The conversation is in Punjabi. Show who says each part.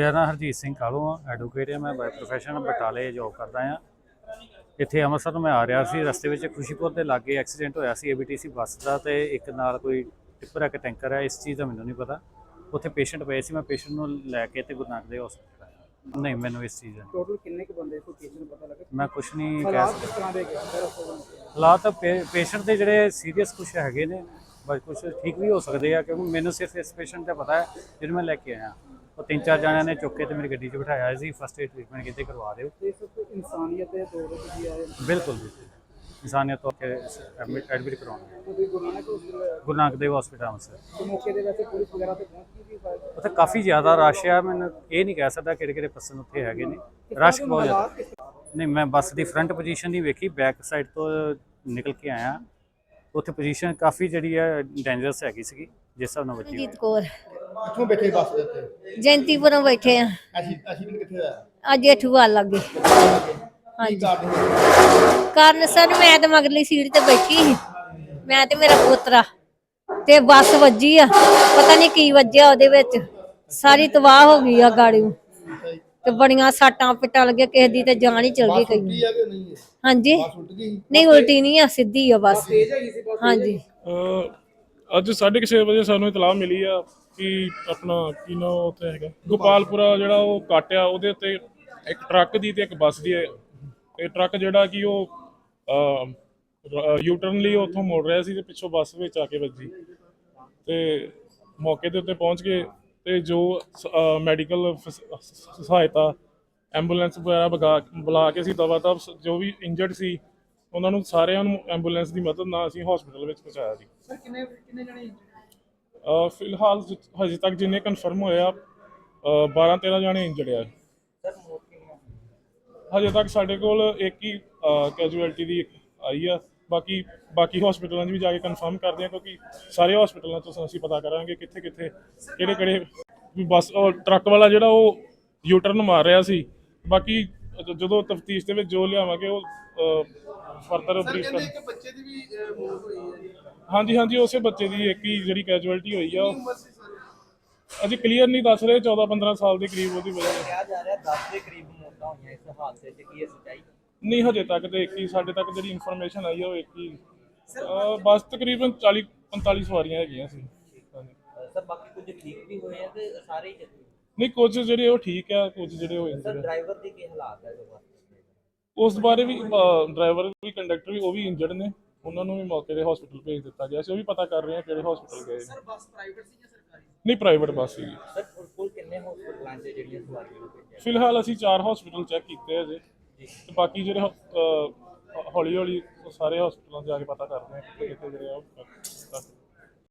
Speaker 1: ਮੇਰਾ ਨਾਮ ਹਰਜੀਤ ਸਿੰਘ ਕਾਲੂ ਆ ਐਡਵੋਕੇਟ ਆ ਮੈਂ ਬਾਈ ਪ੍ਰੋਫੈਸ਼ਨ ਬਟਾਲੇ ਜੌਬ ਕਰਦਾ ਆ। ਇੱਥੇ ਅੰਮ੍ਰਿਤਸਰ ਤੋਂ ਮੈਂ ਆ ਰਿਹਾ ਸੀ ਰਸਤੇ ਵਿੱਚ ਖੁਸ਼ੀਪੁਰ ਦੇ ਲਾਗੇ ਐਕਸੀਡੈਂਟ ਹੋਇਆ ਸੀ ਏਬੀਟੀਸੀ ਬੱਸ ਦਾ ਤੇ ਇੱਕ ਨਾਲ ਕੋਈ ਟਿੱਪਰ ਇੱਕ ਟੈਂਕਰ ਹੈ ਇਸ ਚੀਜ਼ ਦਾ ਮੈਨੂੰ ਨਹੀਂ ਪਤਾ। ਉੱਥੇ ਪੇਸ਼ੈਂਟ ਪਏ ਸੀ ਮੈਂ ਪੇਸ਼ੈਂਟ ਨੂੰ ਲੈ ਕੇ ਤੇ ਗੁਰੂ ਨਾਨਕ ਦੇ ਹਸਪਤਾਲ ਆਇਆ ਨਹੀਂ ਮੈਨੂੰ ਇਸ ਚੀਜ਼ ਦਾ।
Speaker 2: ਟੋਟਲ ਕਿੰਨੇ ਕੁ ਬੰਦੇ ਕੋਈ ਨੂੰ ਪਤਾ ਲੱਗਾ?
Speaker 1: ਮੈਂ ਕੁਝ ਨਹੀਂ ਕਹਿ ਸਕਦਾ। ਹਾਲਾਤ ਪੇਸ਼ੈਂਟ ਦੇ ਜਿਹੜੇ ਸੀਰੀਅਸ ਕੁਝ ਹੈਗੇ ਨੇ ਬਸ ਕੁਝ ਠੀਕ ਵੀ ਹੋ ਸਕਦੇ ਆ ਕਿਉਂਕਿ ਮੈਨੂੰ ਸਿਰਫ ਇਸ ਪੇਸ਼ੈਂਟ ਦਾ ਪਤਾ ਹੈ ਜਿਹਨੂੰ ਮੈਂ ਲੈ ਕੇ ਆਇਆ। ਉਹ ਤਿੰਨ ਚਾਰ ਜਣਿਆਂ ਨੇ ਚੁੱਕ ਕੇ ਤੇ ਮੇਰੀ ਗੱਡੀ 'ਚ ਬਿਠਾਇਆ ਸੀ। ਫਸਟ ਏਡ ਟ੍ਰੀਟਮੈਂਟ ਕਿਤੇ ਕਰਵਾ ਦਿਓ।
Speaker 2: ਤੇ ਸਭ ਤੋਂ ਇਨਸਾਨੀਅਤ ਦੇ ਤੌਰ ਤੇ ਤੁਸੀਂ ਆਏ
Speaker 1: ਬਿਲਕੁਲ ਬਿਲਕੁਲ। ਇਨਸਾਨੀਅਤ ਤੋਂ ਕੇ ਐਡਮਿਟ ਕਰਾਉਣਾ
Speaker 2: ਤੁਸੀਂ ਗੁਰੂ ਨਾਨਕ hospital
Speaker 1: ਗੁਰੂ ਨਾਨਕ ਦੇਵ ਹਸਪੀਟਲ ਅੰਮ੍ਰਿਤਸਰ।
Speaker 2: ਦੇ ਮੌਕੇ ਦੇ ਵੈਸੇ ਪੁਲਿਸ ਵਗੈਰਾ ਤੇ ਪਹੁੰਚ ਗਈ ਸੀ ਬਾਅਦ
Speaker 1: ਉੱਥੇ ਕਾਫੀ ਜ਼ਿਆਦਾ ਰਸ਼ ਆ ਮੈਨੂੰ ਇਹ ਨਹੀਂ ਕਹਿ ਸਕਦਾ ਕਿਹੜੇ ਕਿਹੜੇ ਪਰਸਨ ਉੱਥੇ ਹੈਗੇ ਨੇ। ਰਸ਼ ਬਹੁਤ ਜ਼ਿਆਦਾ।
Speaker 2: ਹਾਲਾਤ ਕਿਸ ਤਰ੍ਹਾਂ?
Speaker 1: ਨਹੀਂ ਮੈਂ ਬੱਸ ਦੀ ਫਰੰਟ ਪੋਜੀਸ਼ਨ ਨਹੀਂ ਵੇਖੀ ਬੈਕ ਸਾਈਡ ਤੋਂ ਨਿਕਲ ਕੇ ਆਇਆ। ਉੱਥੇ ਪੋਜੀਸ਼ਨ ਕਾਫੀ ਜਿਹੜੀ ਹੈ ਡੇਂਜਰਸ ਹੈਗੀ ਸੀਗੀ ਜਿਸ ਹਿਸਾਬ ਨਾਲ ਵੱਜੀ ਹੋਈ
Speaker 3: ਜੀਤ ਕੌਰ।
Speaker 4: ਕਿੱਥੋਂ ਬੈਠੇ ਬੱਸ ਦੇ ਉੱਤੇ?
Speaker 3: ਜੈਂਤੀਪੁਰੋਂ ਬੈਠੇ ਆ।
Speaker 4: ਅਸੀਂ ਅਸੀਂ ਵੀ ਕਿੱਥੇ ਦਾ
Speaker 3: ਅੱਜ ਇਠੂਆ ਲੱਗੇ ਹਾਂਜੀ।
Speaker 4: ਕਾਰਨ?
Speaker 3: ਕਾਰਨ ਸਰ ਮੈਂ ਤੇ ਮਗਰਲੀ ਸੀਟ ਤੇ ਬੈਠੀ ਸੀ। ਮੈਂ ਤੇ ਮੇਰਾ ਪੋਤਰਾ ਤੇ ਬੱਸ ਵੱਜੀ ਆ। ਪਤਾ ਨਹੀਂ ਕੀ ਵੱਜਿਆ ਉਹਦੇ ਵਿੱਚ। ਸਾਰੀ ਤਬਾਹ ਹੋ ਗਈ ਆ ਗਾੜੀ ਤੇ ਬੜੀਆਂ ਸੱਟਾਂ ਪਿੱਟਾਂ ਲੱਗੇ ਕਿਸੇ ਦੀ ਤੇ ਜਾਨ ਹੀ ਚਲ ਗਈ। ਕਈ ਹਾਂਜੀ। ਨਹੀਂ ਉਲਟੀ ਨਹੀਂ ਆ ਸਿੱਧੀ ਆ ਬਸ।
Speaker 2: ਤੇਜ਼ ਹੈਗੀ ਸੀ ਬਹੁਤ
Speaker 3: ਹਾਂਜੀ।
Speaker 5: ਅੱਜ 6:30 ਵਜੇ ਸਾਨੂੰ ਇਤਲਾਹ ਮਿਲੀ ਆ। ਕਿ ਆਪਣਾ ਕੀ ਨਾ ਉੱਥੇ ਹੈਗਾ? ਗੋਪਾਲਪੁਰਾ ਜਿਹੜਾ ਉਹ ਕੱਟ ਆ ਉਹਦੇ ਉੱਤੇ ਇੱਕ ਟਰੱਕ ਦੀ ਤੇ ਇੱਕ ਬੱਸ ਦੀ ਹੈ। ਟਰੱਕ ਜਿਹੜਾ ਕਿ ਉਹ ਯੂ ਟਰਨ ਲਈ ਉੱਥੋਂ ਮੋੜ ਰਿਹਾ ਸੀ ਤੇ ਪਿੱਛੋਂ ਬੱਸ ਵਿੱਚ ਆ ਕੇ ਵੱਜੀ। ਤੇ ਮੌਕੇ ਦੇ ਉੱਤੇ ਪਹੁੰਚ ਕੇ ਤੇ ਜੋ ਮੈਡੀਕਲ ਸਹਾਇਤਾ ਐਂਬੂਲੈਂਸ ਵਗੈਰਾ ਬਗਾ, ਬੁਲਾ ਕੇ ਅਸੀਂ ਦਵਾ ਦਵ, ਜੋ ਵੀ ਇੰਜਰਡ ਸੀ, ਉਹਨਾਂ ਨੂੰ ਸਾਰਿਆਂ ਨੂੰ ਐਂਬੂਲੈਂਸ ਦੀ ਮਦਦ ਨਾਲ ਅਸੀਂ ਹਸਪੀਟਲ ਵਿੱਚ ਪਹੁੰਚਾਇਆ ਜੀ।
Speaker 2: ਸਰ ਕਿੰਨੇ ਕਿੰਨੇ ਜਣੇ
Speaker 5: ਅਹ ਫਿਲਹਾਲ ਜ- ਹਜੇ ਤੱਕ ਜਿੰਨੇ ਕਨਫਰਮ ਹੋਇਆ 12 13 ਜਾਣੇ ਇੰਜਰਡ ਆ। ਹਜੇ ਤੱਕ ਸਾਡੇ ਕੋਲ ਇੱਕ ਹੀ ਕੈਜੂਅਲਟੀ ਦੀ ਆਈ ਆ। ਬਾਕੀ ਬਾਕੀ ਹਸਪੀਟਲਾਂ 'ਚ ਵੀ ਜਾ ਕੇ ਕਨਫਰਮ ਕਰਦੇ ਆ ਕਿਉਂਕਿ ਸਾਰੇ ਹਸਪੀਟਲਾਂ 'ਚ ਅਸੀਂ ਪਤਾ ਕਰਾਂਗੇ ਕਿੱਥੇ ਕਿੱਥੇ ਕਿਹੜੇ ਕਿਹੜੇ ਵੀ ਬੱਸ ਉਹ ਟਰੱਕ ਵਾਲਾ ਜਿਹੜਾ ਉਹ ਯੂਟਰਨ ਮਾਰ ਰਿਹਾ ਸੀ। ਬਾਕੀ ਜਦੋਂ ਤਫਤੀਸ਼ ਦੇ ਵਿੱਚ ਜੋ ਲਿਆਵਾਂਗੇ ਉਹ ਫਰਦਰ ਬਰੀਫ ਕਰ
Speaker 4: ਇੱਕ ਬੱਚੇ ਦੀ ਵੀ ਮੌਤ ਹੋਈ ਹੈ ਜੀ।
Speaker 5: ਹਾਂਜੀ ਹਾਂਜੀ ਉਸੇ ਬੱਚੇ ਦੀ ਇੱਕ ਹੀ ਜਿਹੜੀ ਕੈਜੂਅਲਟੀ ਹੋਈ ਆ। ਉਹ ਅਜੇ ਕਲੀਅਰ ਨਹੀਂ ਦੱਸ ਰਹੇ 14 15 ਸਾਲ ਦੇ ਕਰੀਬ ਉਹਦੀ ਵਜ੍ਹਾ।
Speaker 6: ਕਿਹਾ ਜਾ ਰਿਹਾ 10 ਦੇ ਕਰੀਬ ਮੌਤਾਂ ਹੋਈਆਂ ਇਸ ਹਾਦਸੇ 'ਚ ਕੀ ਸੱਚਾਈ?
Speaker 5: ਨਹੀਂ ਹਜੇ ਤੱਕ ਤੇ ਇੱਕ ਹੀ ਸਾਡੇ ਤੱਕ ਜਿਹੜੀ ਇਨਫੋਰਮੇਸ਼ਨ ਆਈ ਆ ਉਹ ਇੱਕ ਹੀ। ਬਸ ਤਕਰੀਬਨ 40 45 ਸਵਾਰੀਆਂ ਹੈਗੀਆਂ ਸੀ।
Speaker 6: ਸਰ ਬਾਕੀ ਕੁਝ ਠੀਕ ਵੀ ਹੋਏ ਆ ਤੇ ਸਾਰੇ ਹੀ ਜ਼ਖਮੀ।
Speaker 5: ਨਹੀਂ ਕੁਝ ਜਿਹੜੇ ਉਹ ਠੀਕ ਆ ਕੁਝ ਜਿਹੜੇ ਉਹ
Speaker 6: ਸਰ
Speaker 5: ਇੰਜਰਡ ਆ।
Speaker 6: ਡਰਾਈਵਰ ਦੀ ਕੀ ਹਾਲਾਤ ਹੈ ਦੇ?
Speaker 5: ਉਸ ਬਾਰੇ ਵੀ ਡਰਾਈਵਰ ਵੀ ਕੰਡਕਟਰ ਵੀ ਉਹ ਵੀ ਇੰਜਰਡ ਨੇ। ਉਹਨਾਂ ਨੂੰ ਵੀ ਮੌਕੇ ਤੇ ਹਸਪੀਟਲ ਭੇਜ ਦਿੱਤਾ ਗਿਆ ਸੀ। ਉਹ ਵੀ ਪਤਾ ਕਰ ਰਹੇ ਆ ਕਿਹੜੇ ਹਸਪੀਟਲ ਗਏ ਨੇ।
Speaker 2: ਬੱਸ ਪ੍ਰਾਈਵੇਟ ਸੀ ਜਾਂ ਸਰਕਾਰੀ?
Speaker 5: ਨਹੀਂ ਪ੍ਰਾਈਵੇਟ ਬੱਸ ਸੀਗੀ।
Speaker 6: ਸਰ ਕੁੱਲ- ਕੁੱਲ ਕਿੰਨੇ ਹਸਪਤਾਲਾਂ 'ਚ ਜਿਹੜੀਆਂ ਸਵਾਰੀਆਂ ਨੂੰ ਭੇਜਿਆ?
Speaker 5: ਫਿਲਹਾਲ ਅਸੀਂ ਚਾਰ ਹਸਪੀਟਲ ਚੈੱਕ ਕੀਤੇ ਆ ਜੇ। ਤੇ ਬਾਕੀ ਜਿਹੜੇ ਹੌਲੀ ਹੌਲੀ ਸਾਰੇ ਹਸਪੀਟਲਾਂ 'ਚ ਜਾ ਕੇ ਪਤਾ ਕਰਦੇ ਆ ਕਿੱਥੇ ਕਿੱਥੇ ਜਿਹੜੇ ਆ ਉਹ